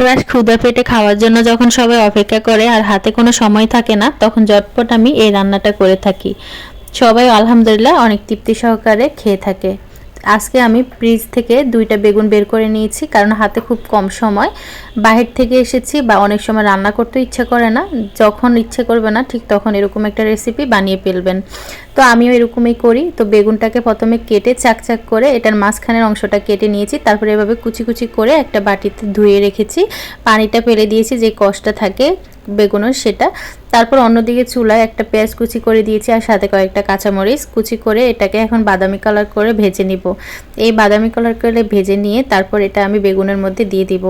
এবার ক্ষুদা পেটে খাওয়ার জন্য যখন সবাই অপেক্ষা করে আর হাতে কোনো সময় থাকে না, তখন ঝটপট আমি এই রান্নাটা করে থাকি। সবাই আলহামদুলিল্লাহ অনেক তৃপ্তি সহকারে খেয়ে থাকে। আজকে আমি ফ্রিজ থেকে দুইটা বেগুন বের করে নিয়েছি, কারণ হাতে খুব কম সময়। বাহির থেকে এসেছি বা অনেক সময় রান্না করতে ইচ্ছে করে না। যখন ইচ্ছে করবে না, ঠিক তখন এরকম একটা রেসিপি বানিয়ে ফেলবেন। তো আমিও এরকমই করি। তো বেগুনটাকে প্রথমে কেটে চাক চাক করে এটার মাঝখানের অংশটা কেটে নিয়েছি। তারপরে এভাবে কুচি কুচি করে একটা বাটিতে ধুয়ে রেখেছি। পানিটা ফেলে দিয়েছি যে কষটা থাকে বেগুনের সেটা। তারপর অন্যদিকে চুলায় একটা পেঁয়াজ কুচি করে দিয়েছি আর সাথে কয়েকটা কাঁচামরিচ কুচি করে এটাকে এখন বাদামি কালার করে ভেজে নিব। এই বাদামি কালার করে ভেজে নিয়ে তারপর এটা আমি বেগুনের মধ্যে দিয়ে দিব।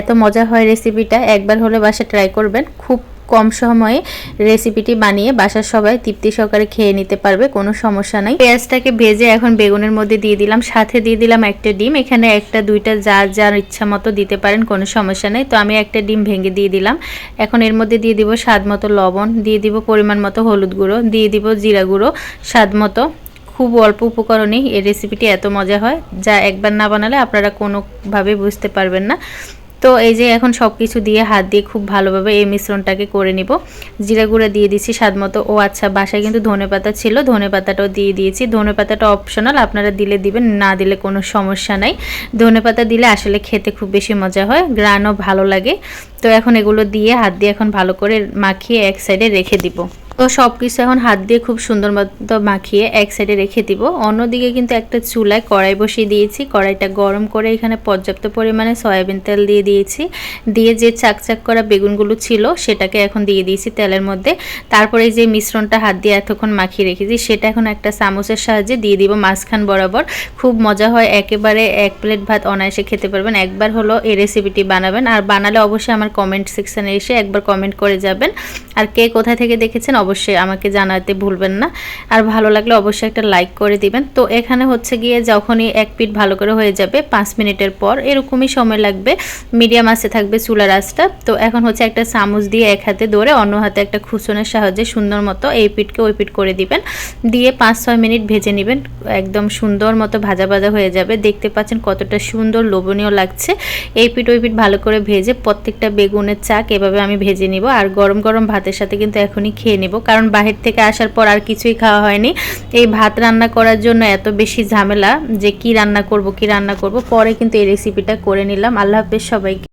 এত মজা হয় রেসিপিটা, একবার হলে বাসা ট্রাই করবেন। খুব কম সময়ে রেসিপিটি বানিয়ে বাসার সবাই তৃপ্তি সহকারে খেয়ে নিতে পারবে, কোনো সমস্যা নাই। পেঁয়াজটাকে ভেজে এখন বেগুনের মধ্যে দিয়ে দিলাম, সাথে দিয়ে দিলাম একটা ডিম, এখানে একটা, দুইটা যা যার ইচ্ছা মতো দিতে পারেন, কোনো সমস্যা নেই। তো আমি একটা ডিম ভেঙে দিয়ে দিলাম। এখন এর মধ্যে দিয়ে দিব স্বাদ মতো লবণ, দিয়ে দিব পরিমাণ মতো হলুদ গুঁড়ো, দিয়ে দিব জিরা গুঁড়ো। স্বাদ মতো খুব অল্প উপকরণেই এই রেসিপিটি এত মজা হয়, যা একবার না বানালে আপনারা কোনোভাবে বুঝতে পারবেন না। তো এই যে এখন সব কিছু দিয়ে হাত দিয়ে খুব ভালোভাবে এই মিশ্রণটাকে করে নিব। জিরা গুঁড়া দিয়ে দিচ্ছি স্বাদ মতো। ও আচ্ছা বাসায় কিন্তু ধনে পাতা ছিল, ধনে পাতাটাও দিয়ে দিয়েছি। ধনে পাতাটা অপশনাল আপনারা দিলে দিবেন, না দিলে কোনো সমস্যা নাই। ধনে পাতা দিলে আসলে খেতে খুব বেশি মজা হয়, গ্রানও ভালো লাগে। তো এখন এগুলো দিয়ে হাত দিয়ে এখন ভালো করে মাখিয়ে এক সাইডে রেখে দিব। তো সব কিছু এখন হাত দিয়ে খুব সুন্দর মতো মাখিয়ে এক সাইডে রেখে দিব। অন্যদিকে কিন্তু একটা চুলায় কড়াই বসিয়ে দিয়েছি। কড়াইটা গরম করে এখানে পর্যাপ্ত পরিমাণে সয়াবিন তেল দিয়ে দিয়েছি। দিয়ে যে চাকচাক করা বেগুনগুলো ছিল, সেটাকে এখন দিয়ে দিয়েছি তেলের মধ্যে। তারপরে যে মিশ্রণটা হাত দিয়ে এতক্ষণ মাখিয়ে রেখেছি, সেটা এখন একটা চামচের সাহায্যে দিয়ে দিব মাঝখান বরাবর। খুব মজা হয়, একেবারে এক প্লেট ভাত অনায়াসে খেতে পারবেন। একবার হলো এই রেসিপিটি বানাবেন। আর বানালে অবশ্যই আমার কমেন্ট সেকশানে এসে একবার কমেন্ট করে যাবেন। আর কে কোথা থেকে দেখেছেন অবশ্যই আমাকে জানাতে ভুলবেন না। আর ভালো লাগলে অবশ্যই একটা লাইক করে দিবেন। তো এখানে হচ্ছে গিয়ে যখনই এক পিঠ ভালো করে হয়ে যাবে, পাঁচ মিনিটের পর এরকমই সময় লাগবে। মিডিয়াম আঁচে থাকবে চুলার আঁচটা। তো এখন হচ্ছে একটা চামচ দিয়ে এক হাতে ধরে অন্য হাতে একটা খুসনের সাহায্যে সুন্দর মতো এই পিঠকে ওই পিঠ করে দিবেন। দিয়ে পাঁচ ছয় মিনিট ভেজে নেবেন। একদম সুন্দর মতো ভাজা ভাজা হয়ে যাবে। দেখতে পাচ্ছেন কতটা সুন্দর লোভনীয় লাগছে। এই পিঠ ওই পিঠ ভালো করে ভেজে প্রত্যেকটা বেগুনের চাক এভাবে আমি ভেজে নিব। আর গরম গরম ভাতের সাথে কিন্তু এখনই খেয়ে নেব কারণ বাহির থেকে আসার পর আর কিছুই খাওয়া হয়নি। এই ভাত রান্না করার জন্য এত বেশি ঝামেলা যে কি রান্না করব, কি রান্না করব, পরে কিন্তু এই রেসিপিটা করে নিলাম। আল্লাহ হাফেজ সবাইকে।